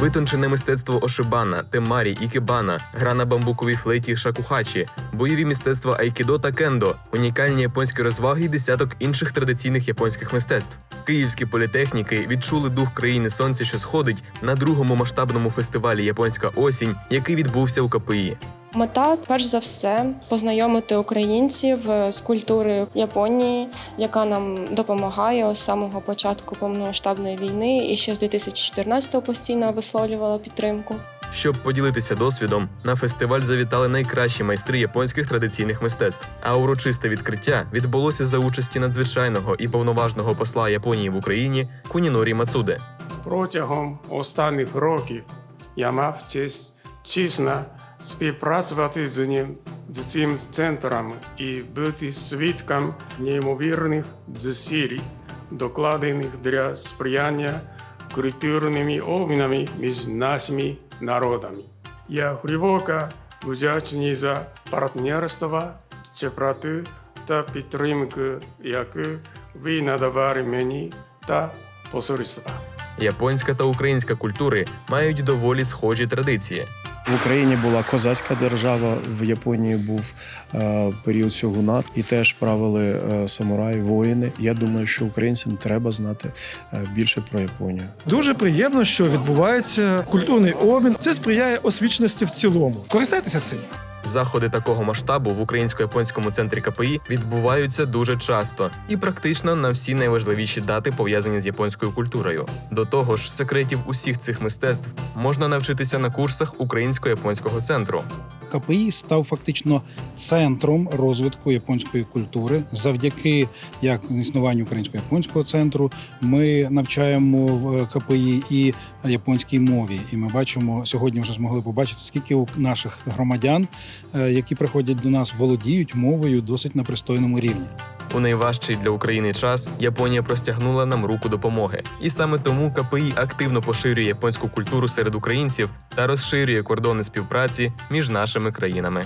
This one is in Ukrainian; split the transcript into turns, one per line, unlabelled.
Витончене мистецтво ошибана, темарі, ікебана, гра на бамбуковій флейті шакухачі, бойові мистецтва айкідо та кендо, унікальні японські розваги і десяток інших традиційних японських мистецтв. Київські політехніки відчули дух країни сонця, що сходить на другому масштабному фестивалі Японська осінь, який відбувся у КПІ.
Мета, перш за все, познайомити українців е, з культурою Японії, яка нам допомагає з самого початку повномасштабної війни і ще з 2014-го постійно висловлювала підтримку.
Щоб поділитися досвідом, на фестиваль завітали найкращі майстри японських традиційних мистецтв. А урочисте відкриття відбулося за участі надзвичайного і повноважного посла Японії в Україні Кунінорі Мацуде.
Протягом останніх років я мав честь чесно співпрацювати з ним цим центром і бути свідком неймовірних зусиль, докладених для сприяння культурними обмінами між нашими народами. Я глибоко вдячний за партнерство, теплоту та підтримку, яку ви надавали мені та посольства.
Японська та українська культури мають доволі схожі традиції.
В Україні була козацька держава, в Японії був е, період сьогунат, і теж правили е, самураї, воїни. Я думаю, що українцям треба знати е, більше про Японію.
Дуже приємно, що відбувається культурний обмін. Це сприяє освіченості в цілому. Користайтеся цим.
Заходи такого масштабу в українсько-японському центрі КПІ відбуваються дуже часто і практично на всі найважливіші дати пов'язані з японською культурою. До того ж, секретів усіх цих мистецтв можна навчитися на курсах українсько-японського центру.
КПІ став фактично центром розвитку японської культури. Завдяки як існуванню українсько-японського центру ми навчаємо в КПІ і японській мові. І ми бачимо сьогодні вже змогли побачити, скільки у наших громадян, е, які приходять до нас, володіють мовою досить на пристойному рівні.
У найважчий для України час Японія простягнула нам руку допомоги, і саме тому КПІ активно поширює японську культуру серед українців та розширює кордони співпраці між нашими країнами.